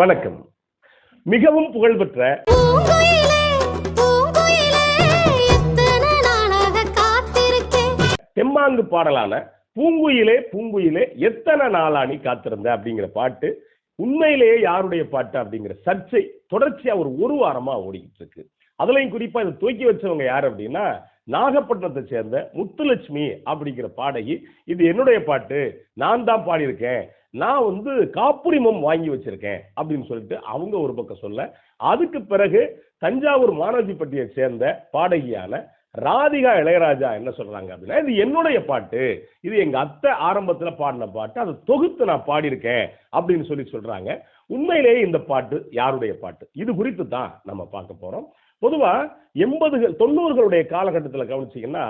வணக்கம். மிகவும் புகழ்பெற்ற. தெம்மாங்கு பாடலான பூங்குயிலே பூங்குயிலே எத்தனை நாளா நீ காத்திருந்த அப்படிங்கிற பாட்டு உண்மையிலேயே யாருடைய பாட்டு அப்படிங்கிற சர்ச்சை தொடர்ச்சியா ஒரு ஒரு வாரமா ஓடிக்கிட்டு இருக்கு அதுலயும் குறிப்பா இதை தூக்கி வச்சவங்க யார் அப்படின்னா நாகப்பட்டினத்தை சேர்ந்த முத்துலட்சுமி அப்படிங்கிற பாடகி. இது என்னுடைய பாட்டு நான் தான் பாடியிருக்கேன் நான் வந்து காப்புரிமம் வாங்கி வச்சிருக்கேன் அப்படின்னு சொல்லிட்டு அவங்க ஒரு பக்கம் சொல்ல அதுக்கு பிறகு தஞ்சாவூர் மானதிப்பட்டியை சேர்ந்த பாடகியான ராதிகா இளையராஜா என்ன சொல்றாங்க அப்படின்னா இது என்னுடைய பாட்டு. இது எங்க அத்தை ஆரம்பத்துல பாடின பாட்டு. அதை தொகுத்து நான் பாடியிருக்கேன் அப்படின்னு சொல்லி சொல்றாங்க. உண்மையிலேயே இந்த பாட்டு யாருடைய பாட்டு? இது குறித்து தான் நம்ம பார்க்க போறோம். பொதுவா எண்பதுகள் தொண்ணூறுகளுடைய காலகட்டத்தில் கவனிச்சீங்கன்னா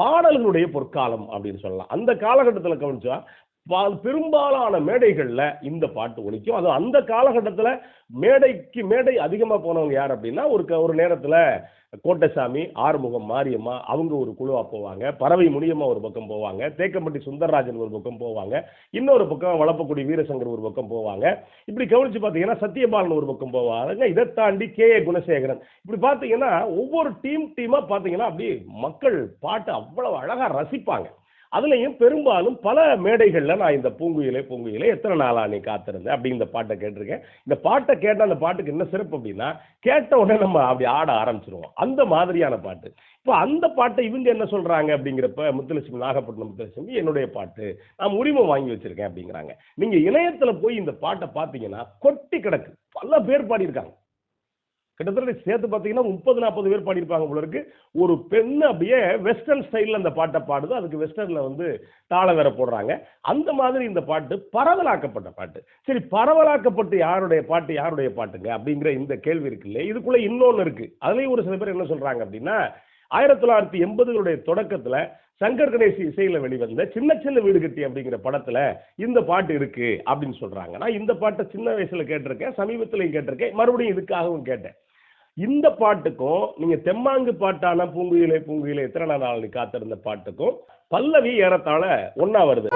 பாடல்களுடைய பொற்காலம் அப்படின்னு சொல்லலாம். அந்த காலகட்டத்தில் கவனிச்சா பெரும்பாலான மேடைகளில் இந்த பாட்டு ஒழிக்கும் அது அந்த காலகட்டத்தில் மேடைக்கு மேடை அதிகமாக போனவங்க யார் அப்படின்னா ஒரு க- ஒரு நேரத்தில் கோட்டசாமி ஆறுமுகம் மாரியம்மா அவங்க ஒரு குழுவாக போவாங்க. பறவை முனியம்மா ஒரு பக்கம் போவாங்க. தேக்கம்பட்டி சுந்தரராஜன் ஒரு பக்கம் போவாங்க. இன்னொரு பக்கம் வளப்பக்குடி வீரசங்கர் ஒரு பக்கம் போவாங்க. இப்படி கவனித்து பார்த்தீங்கன்னா சத்யபாலன் ஒரு பக்கம் போவாங்க இதை தாண்டி கே. ஏ. குணசேகரன். இப்படி பார்த்தீங்கன்னா ஒவ்வொரு டீம் டீமாக பார்த்தீங்கன்னா அப்படி மக்கள் பாட்டு அவ்வளவு அழகாக ரசிப்பாங்க. அதுலேயும் பெரும்பாலும் பல மேடைகளில் நான் இந்த பூங்குயிலே பூங்குயிலே எத்தனை நாளாக நீ காத்திருந்தேன் அப்படி இந்த பாட்டை கேட்டிருக்கேன். இந்த பாட்டை கேட்ட அந்த பாட்டுக்கு என்ன சிறப்பு அப்படின்னா கேட்ட உடனே நம்ம அப்படி ஆட ஆரம்பிச்சிருவோம். அந்த மாதிரியான பாட்டு. இப்போ அந்த பாட்டை இவங்க என்ன சொல்கிறாங்க அப்படிங்கிறப்ப முத்துலட்சுமி நாகப்பட்டினம் முத்துலட்சுமி என்னுடைய பாட்டு. நான் உரிமை வாங்கி வச்சுருக்கேன் அப்படிங்கிறாங்க. நீங்கள் இணையத்தில் போய் இந்த பாட்டை பார்த்தீங்கன்னா கொட்டி கிடக்கு. பல பேர் பாடியிருக்காங்க. கிட்டத்தட்ட சேர்த்து பார்த்தீங்கன்னா முப்பது நாற்பது பேர் பாடியிருப்பாங்க போல இருக்கு. ஒரு பெண் அப்படியே வெஸ்டர்ன் ஸ்டைலில் அந்த பாட்டை பாடுது. அதுக்கு வெஸ்டர்னில் வந்து தாள வேற போடுறாங்க. அந்த மாதிரி இந்த பாட்டு பரவலாக்கப்பட்ட பாட்டு. சரி பரவலாக்கப்பட்டு யாருடைய பாட்டு யாருடைய பாட்டுங்க அப்படிங்கிற இந்த கேள்வி இருக்கு இதுக்குள்ளே இன்னொன்று இருக்குது அதுலேயும் ஒரு சில பேர் என்ன சொல்கிறாங்க அப்படின்னா ஆயிரத்தி தொள்ளாயிரத்தி எண்பதுகளுடைய தொடக்கத்துல சங்கர் கணேஷ் இசையில வெளிவந்த சின்ன சின்ன வீடு கட்டி அப்படிங்கிற படத்துல இந்த பாட்டு இருக்கு அப்படின்னு சொல்றாங்க. நான் இந்த பாட்டை சின்ன வயசுல கேட்டிருக்கேன் சமீபத்திலையும் கேட்டிருக்கேன் மறுபடியும் இதுக்காகவும் கேட்டேன். இந்த பாட்டுக்கும் நீங்க தெம்மாங்கு பாட்டான பூங்குயிலே பூங்குயிலே எத்தனை நாள் நீ காத்திருந்த பாட்டுக்கும் பல்லவி ஏறத்தாழ ஒண்ணா வருது.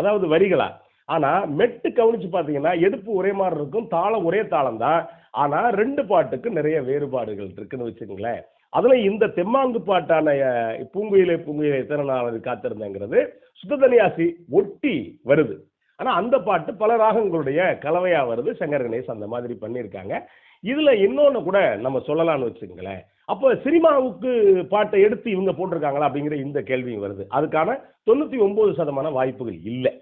அதாவது வரிகளா? ஆனா மெட்டு கவனிச்சு பாத்தீங்கன்னா எடுப்பு ஒரே மாதிரி இருக்கும் தாளம் ஒரே தாளம் தான். ஆனா ரெண்டு பாட்டுக்கு நிறைய வேறுபாடுகள் இருக்குன்னு வச்சுக்கோங்களேன். அதுல இந்த தெம்மாங்கு பாட்டான பூங்குயிலே பூங்குயிலே எத்தனை நாள் அது காத்திருந்தேங்கிறது சுத்ததனியாசி ஒட்டி வருது. ஆனா அந்த பாட்டு பல ராகங்களுடைய கலவையா வருது. சங்கர் கணேஷ் அந்த மாதிரி பண்ணியிருக்காங்க. இதுல இன்னொன்னு கூட நம்ம சொல்லலாம்னு வச்சுக்கோங்களேன். அப்போ சினிமாவுக்கு பாட்டை எடுத்து இவங்க போட்டிருக்காங்களா அப்படிங்கிற இந்த கேள்வியும் வருது. அதுக்கான தொண்ணூத்தி ஒன்பது சதமான வாய்ப்புகள் இல்லை.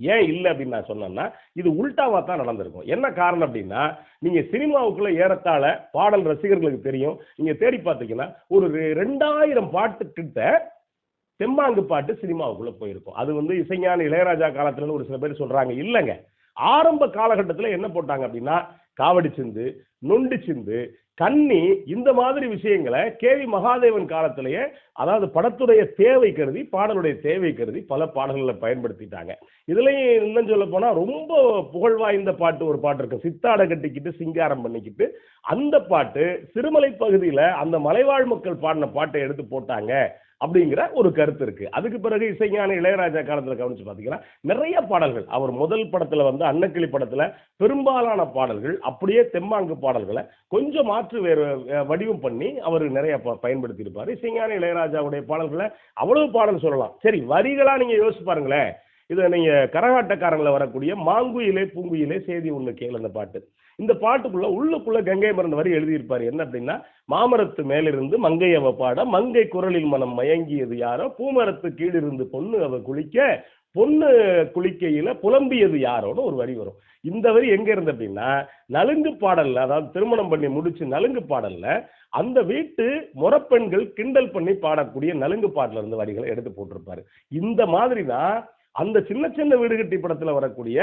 ஏன் இல்லை அப்படின்னு நான் சொன்னேன்னா இது உள்டாவாக தான் நடந்திருக்கும். என்ன காரணம் அப்படின்னா நீங்கள் சினிமாவுக்குள்ளே ஏறத்தாழ பாடல் ரசிகர்களுக்கு தெரியும். நீங்கள் தேடி பார்த்தீங்கன்னா ஒரு ரெ- ரெண்டாயிரம் பாட்டுக்கிட்ட தெம்மாங்கு பாட்டு சினிமாவுக்குள்ளே போயிருக்கும். அது வந்து இசைஞான இளையராஜா காலத்துலன்னு ஒரு சில பேர் சொல்கிறாங்க இல்லைங்க. ஆரம்ப காலகட்டத்தில் என்ன போட்டாங்க அப்படின்னா காவடி சிந்து நொண்டு சிந்து கன்னி இந்த மாதிரி விஷயங்களை கேவி மகாதேவன் காலத்திலேயே அதாவது படத்துடைய தேவை கருதி பாடலுடைய தேவை கருதி பல பாடல்களை பயன்படுத்திட்டாங்க. இதுலயும் இன்னும் சொல்ல போனா ரொம்ப புகழ் வாய்ந்த பாட்டு ஒரு பாட்டு இருக்கு. சித்தாடை கட்டிக்கிட்டு சிங்காரம் பண்ணிக்கிட்டு அந்த பாட்டு சிறுமலை பகுதியில அந்த மலைவாழ் மக்கள் பாடின பாட்டை எடுத்து போட்டாங்க. அப்படிங்கிற ஒரு கருத்து இருக்கு. அதுக்கு பிறகு இசைஞான இளையராஜா காலத்துல கவனிச்சு பாத்தீங்கன்னா நிறைய பாடல்கள் அவர் முதல் படத்துல வந்து அன்னக்கிளி படத்துல பெரும்பாலான பாடல்கள் அப்படியே தெம்மாங்கு பாடல்களை கொஞ்சம் மாற்று வேறு வடிவம் பண்ணி அவர் நிறைய ப- பயன்படுத்தி இருப்பாரு இசைஞான இளையராஜாவுடைய பாடல்களை அவ்வளவு பாடல் சொல்லலாம். சரி வரிகளா நீங்க யோசிச்சு பாருங்களேன். இதை நீங்க கரகாட்டக்காரங்கள வரக்கூடிய மாங்குயிலே பூங்குயிலே செய்தி ஒண்ணு கேளு அந்த பாட்டு. இந்த பாட்டுக்குள்ள உள்ளுக்குள்ள கங்கை மரன் வரி எழுதியிருப்பார். என்ன அப்படின்னா மாமரத்து மேலிருந்து மங்கை அவ பாட மங்கை குரலில் மனம் மயங்கியது யாரோ பூமரத்து கீழிருந்து பொண்ணு அவ குளிக்க பொண்ணு குளிக்கையில புலம்பியது யாரோன்னு ஒரு வரி வரும். இந்த வரி எங்க இருந்து அப்படின்னா நலுங்கு பாடல்ல அதாவது திருமணம் பண்ணி முடிச்சு நலுங்கு பாடல்ல அந்த வீட்டு முறப்பெண்கள் கிண்டல் பண்ணி பாடக்கூடிய நலுங்கு பாட்டுல இருந்த வரிகளை எடுத்து போட்டிருப்பாரு. இந்த மாதிரி தான் அந்த சின்ன சின்ன வீடு கட்டி படத்துல வரக்கூடிய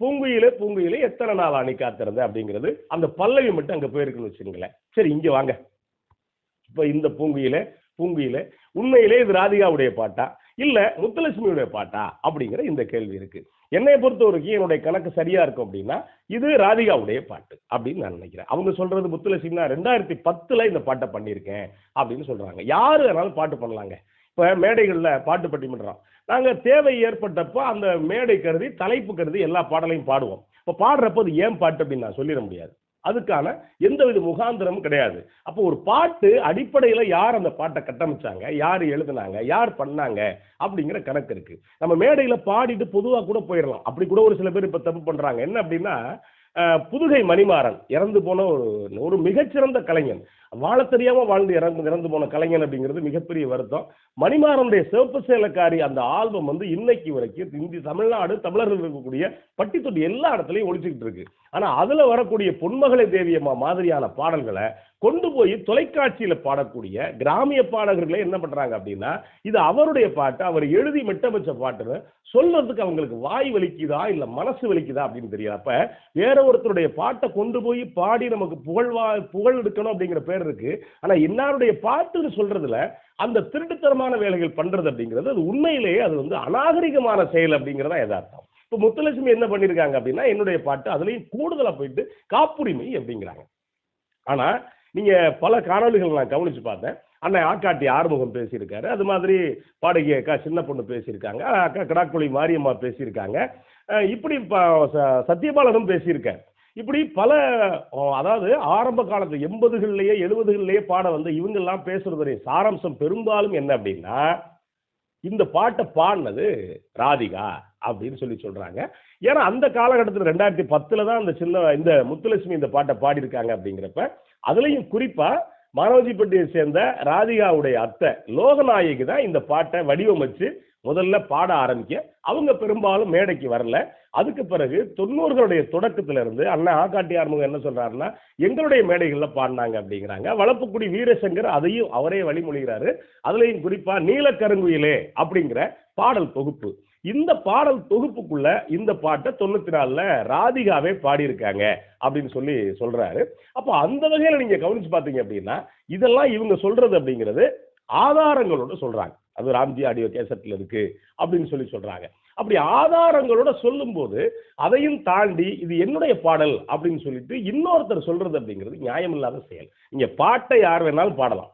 பூங்குயிலே பூங்குயிலே எத்தனை நாள் அணி காத்திருந்த அப்படிங்கிறது அந்த பல்லவி மட்டும் அங்கே போயிருக்குன்னு வச்சுங்களேன் சரி இங்கே வாங்க. இப்போ இந்த பூங்குயில பூங்குயில உண்மையிலே இது ராதிகாவுடைய பாட்டா? இல்ல முத்துலட்சுமியுடைய பாட்டா? அப்படிங்கிற இந்த கேள்வி இருக்கு. என்னை பொறுத்த வரைக்கும் என்னுடைய கணக்கு சரியா இருக்கும் அப்படின்னா இது ராதிகாவுடைய பாட்டு அப்படின்னு நான் நினைக்கிறேன். அவங்க சொல்றது முத்துலட்சுமினா ரெண்டாயிரத்தி பத்துல இந்த பாட்டை பண்ணியிருக்கேன் அப்படின்னு சொல்றாங்க. யாரு வேணாலும் பாட்டு பண்ணலாங்க. இப்ப மேடைகள்ல பாட்டு பட்டிமன்றம் நாங்கள் தேவை ஏற்பட்டப்போ அந்த மேடை கருதி தலைப்பு கருதி எல்லா பாடலையும் பாடுவோம். இப்போ பாடுறப்போ அது ஏன் பாட்டு அப்படின்னு நான் சொல்லிட முடியாது. அதுக்கான எந்தவித முகாந்திரமும் கிடையாது. அப்போ ஒரு பாட்டு அடிப்படையில் யார் அந்த பாட்டை கட்டமைச்சாங்க யார் எழுதுனாங்க யார் பண்ணாங்க அப்படிங்கிற கணக்கு இருக்கு. நம்ம மேடையில் பாடிட்டு பொதுவாக கூட போயிடலாம். அப்படி கூட ஒரு சில பேர் இப்போ தப்பு பண்ணுறாங்க என்ன அப்படின்னா புதுகை மணிமாறன் இறந்து போன ஒரு ஒரு மிகச்சிறந்த கலைஞன். வாழ தெரியாம வாழ்ந்து இறந்து இறந்து போன கலைஞன் அப்படிங்கிறது மிகப்பெரிய வருத்தம். மணிமாறனுடைய சிவப்பு சேலக்காரி அந்த ஆல்பம் வந்து இன்னைக்கு வரைக்கும் இந்தி தமிழ்நாடு தமிழர்கள் இருக்கக்கூடிய பட்டி தொட்டி எல்லா இடத்துலையும் ஒழிச்சுக்கிட்டு இருக்கு. ஆனா அதுல வரக்கூடிய பொன்மகளை தேவியம்மா மாதிரியான பாடல்களை கொண்டு போய் தொலைக்காட்சியில பாடக்கூடிய கிராமிய பாடகர்களே என்ன பண்றாங்க அப்படின்னா இது அவருடைய பாட்டு அவர் எழுதி மெட்டமைச்ச பாட்டுன்னு சொல்றதுக்கு அவங்களுக்கு வாய் வலிக்குதா இல்ல மனசு வலிக்குதா அப்படின்னு தெரியல. அப்ப வேற ஒருத்தருடைய பாட்டை கொண்டு போய் பாடி நமக்கு புகழ்வா புகழ் எடுக்கணும் அப்படிங்கிற பேர் இருக்கு. ஆனா இன்னாருடைய பாட்டுன்னு சொல்றதுல அந்த திருட்டுத்தனமான வேலைகள் பண்றது அப்படிங்கிறது அது உண்மையிலேயே அது வந்து அநாகரிகமான செயல் அப்படிங்கிறதா எதார்த்தம் இப்போ முத்துலட்சுமி என்ன பண்ணியிருக்காங்க அப்படின்னா என்னுடைய பாட்டு அதுலயும் கூடுதலா போயிட்டு காப்புரிமை அப்படிங்கிறாங்க. ஆனா நீங்க பல காணொளிகள் நான் கவனிச்சு பார்த்தேன். அண்ணன் ஆக்காட்டி ஆறுமுகம் பேசியிருக்காரு. அது மாதிரி பாடகி அக்கா சின்ன பொண்ணு பேசியிருக்காங்க. அக்கா கிடாக்குழி மாரியம்மா பேசியிருக்காங்க. இப்படி சத்யபாலனும் பேசியிருக்கார். இப்படி பல அதாவது ஆரம்ப காலத்து எண்பதுகள்லேயே எழுபதுகள்லேயே பாட வந்து இவங்கெல்லாம் பேசுறதுடைய சாராம்சம் பெரும்பாலும் என்ன அப்படின்னா இந்த பாட்டை பாடினது ராதிகா அப்படின்னு சொல்லி சொல்றாங்க. ஏன்னா அந்த காலகட்டத்தில் ரெண்டாயிரத்தி பத்துல தான் அந்த சின்ன இந்த முத்துலட்சுமி இந்த பாட்டை பாடியிருக்காங்க அப்படிங்கிறப்ப அதுலயும் குறிப்பா மானவஜிப்பட்டியை சேர்ந்த ராதிகாவுடைய அத்தை லோகநாயகி தான் இந்த பாட்டை வடிவமைச்சு முதல்ல பாட ஆரம்பிக்க. அவங்க பெரும்பாலும் மேடைக்கு வரல. அதுக்கு பிறகு தொண்ணூறுகளுடைய தொடக்கத்துல இருந்து அண்ணன் ஆக்காட்டி ஆறுமுகம் என்ன சொல்றாருன்னா எங்களுடைய மேடைகள்ல பாடினாங்க அப்படிங்கிறாங்க. வளப்புக்குடி வீரசங்கர் அதையும் அவரே வழிமொழிகிறாரு. அதுலயும் குறிப்பா நீலக்கருங்குயிலே அப்படிங்கிற பாடல் தொகுப்பு. இந்த பாடல் தொகுப்புக்குள்ள இந்த பாட்டை தொண்ணூத்தி நாலுல ராதிகாவே பாடியிருக்காங்க அப்படின்னு சொல்லி சொல்றாரு. அப்போ அந்த வகையில நீங்க கவனிச்சு பார்த்தீங்க அப்படின்னா இதெல்லாம் இவங்க சொல்றது அப்படிங்கிறது ஆதாரங்களோட சொல்றாங்க. அது ராம்ஜி ஆடியோ கேசட்டில் இருக்கு அப்படின்னு சொல்லி சொல்றாங்க. அப்படி ஆதாரங்களோட சொல்லும்போது அதையும் தாண்டி இது என்னுடைய பாடல் அப்படின்னு சொல்லிட்டு இன்னொருத்தர் சொல்றது அப்படிங்கிறது நியாயமில்லாத செயல். நீங்க பாட்டை யார் வேணாலும் பாடலாம்.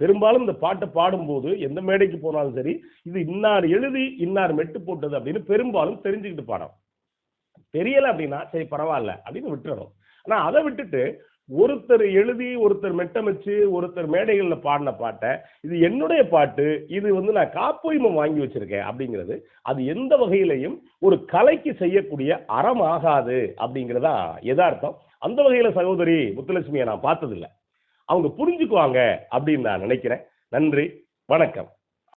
பெரும்பாலும் இந்த பாட்டை பாடும்போது எந்த மேடைக்கு போனாலும் சரி இது இன்னார் எழுதி இன்னார் மெட்டு போட்டது அப்படின்னு பெரும்பாலும் தெரிஞ்சுக்கிட்டு பாடம் தெரியல அப்படின்னா சரி பரவாயில்ல அப்படின்னு விட்டுறணும். ஆனால் அதை விட்டுட்டு ஒருத்தர் எழுதி ஒருத்தர் மெட்டமைச்சு ஒருத்தர் மேடைகளில் பாடின பாட்டை இது என்னுடைய பாட்டு இது வந்து நான் காப்புரிமை வாங்கி வச்சிருக்கேன் அப்படிங்கிறது அது எந்த வகையிலையும் ஒரு கலைக்கு செய்யக்கூடிய அறம் ஆகாது அப்படிங்கிறதா எதார்த்தம் அந்த வகையில் சகோதரி முத்துலட்சுமியை நான் பார்த்ததில்லை. அவங்க புரிஞ்சுக்குவாங்க அப்படின்னு நான் நினைக்கிறேன். நன்றி வணக்கம்.